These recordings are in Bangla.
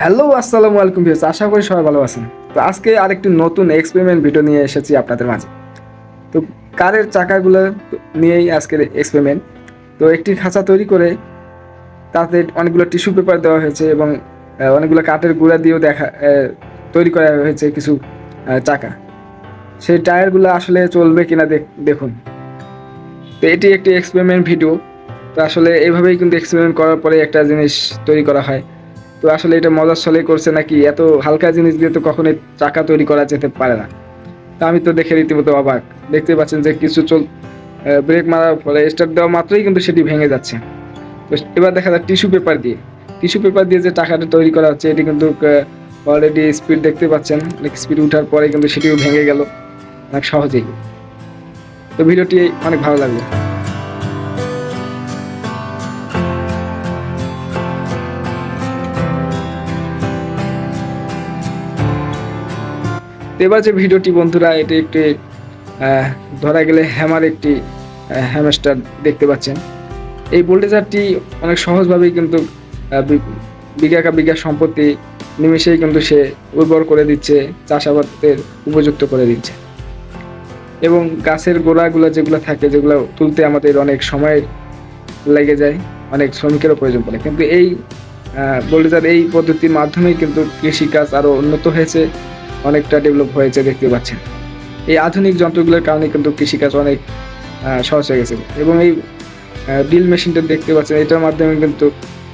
হ্যালো, আসসালামু আলাইকুম ভিউস আশা করি সবাই ভালো আছেন। তো আজকে আরেকটি নতুন এক্সপেরিমেন্ট ভিডিও নিয়ে এসেছি আপনাদের মাঝে। তো কারের চাকাগুলো নিয়েই আজকের এক্সপেরিমেন্ট তো একটি খাঁচা তৈরি করে তাতে অনেকগুলো টিস্যু পেপার দেওয়া হয়েছে এবং অনেকগুলো কাঠের গুঁড়া দিয়েও দেখা তৈরি করা হয়েছে কিছু চাকা। সেই টায়ারগুলো আসলে চলবে কিনা দেখ- দেখুন। তো এটি একটি এক্সপেরিমেন্ট ভিডিও তো আসলে এইভাবেই কিন্তু এক্সপেরিমেন্ট করার পরে একটা জিনিস তৈরি করা হয়। তো আসলে এটা মজার ছলে করছে নাকি? এত হালকা জিনিস দিয়ে তো কখনোই চাকা তৈরি করা যেতে পারে না। তা আমি তো দেখে রীতিমতো অবাক। দেখতে পাচ্ছেন যে কিছু চল ব্রেক মারার ফলে স্টার্ট দেওয়া মাত্রই কিন্তু সেটি ভেঙে যাচ্ছে। তো এবার দেখা যায় টিস্যু পেপার দিয়ে। টিস্যু পেপার দিয়ে যে টাকাটা তৈরি করা হচ্ছে, এটি কিন্তু অলরেডি স্পিড দেখতে পাচ্ছেন। স্পিড ওঠার পরে কিন্তু সেটিও ভেঙে গেল। অনেক সহজেই। তো ভিডিওটি অনেক ভালো লাগল। তো এবার যে ভিডিওটি বন্ধুরা, এটি একটি ধরা গেলে হ্যামার একটি হ্যামস্টার দেখতে পাচ্ছেন। এই বোল্টেজারটি অনেক সহজভাবেই কিন্তু বিঘাকা বিঘা সম্পত্তি নিমেষেই কিন্তু সে উর্বর করে দিচ্ছে, চাষাবাদের উপযুক্ত করে দিচ্ছে। এবং গাছের গোড়াগুলো যেগুলো থাকে, যেগুলো তুলতে আমাদের অনেক সময় লেগে যায়, অনেক শ্রমিকেরও প্রয়োজন পড়ে। কিন্তু এই বোল্টেজার এই পদ্ধতির মাধ্যমেই কিন্তু কৃষিকাজ আরও উন্নত হয়েছে। অনেকটা ডেভেলপ হয়েছে দেখতে পাচ্ছেন। এই আধুনিক যন্ত্রগুলোর কারণে কিন্তু কৃষিকাজ অনেক সহজ হয়ে গেছে। এবং এই ড্রিল মেশিনটা দেখতে পাচ্ছেন, এটার মাধ্যমে কিন্তু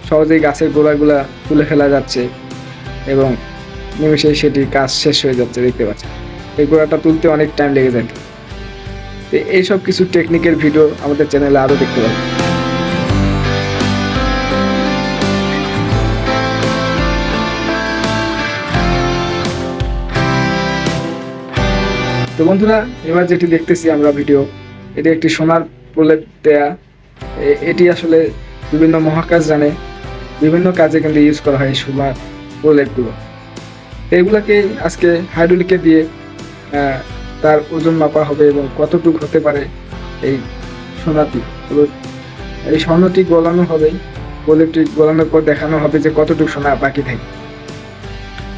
সহজেই গাছের গোড়াগুলা তুলে ফেলা যাচ্ছে এবং নিমেষে সেটি কাজ শেষ হয়ে যাচ্ছে দেখতে পাচ্ছেন। এই গোড়াটা তুলতে অনেক টাইম লেগে যায়। তো এইসব কিছু টেকনিকের ভিডিও আমাদের চ্যানেলে আরও দেখতে পাবেন। তো বন্ধুরা, এবার যেটি দেখতেছি আমরা ভিডিও, এটি একটি সোনার প্রলেপ দেয়া। এটি আসলে বিভিন্ন মহাকাশ জানে, বিভিন্ন কাজে কিন্তু ইউজ করা হয় সোনার প্রলেপগুলো। এগুলাকে আজকে হাইড্রোলিকে দিয়ে তার ওজন মাপা হবে এবং কতটুকু হতে পারে এই সোনাটি। এই স্বর্ণটি গলানো হবে, প্রলেপটি গলানোর পর দেখানো হবে যে কতটুকু সোনা বাকি থাকে।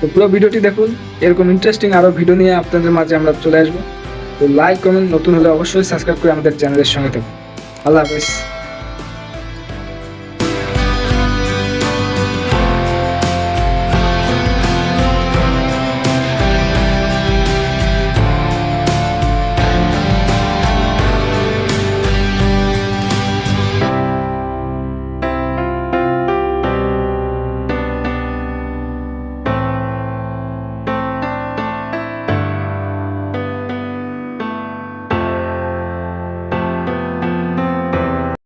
তো পুরো ভিডিওটি দেখুন। এরকম ইন্টারেস্টিং আরও ভিডিও নিয়ে আপনাদের মাঝে আমরা চলে আসব। তো লাইক কমেন্ট নতুন হলে অবশ্যই সাবস্ক্রাইব করে আমাদের চ্যানেলের সঙ্গে থাকুন। আল্লাহ হাফেজ।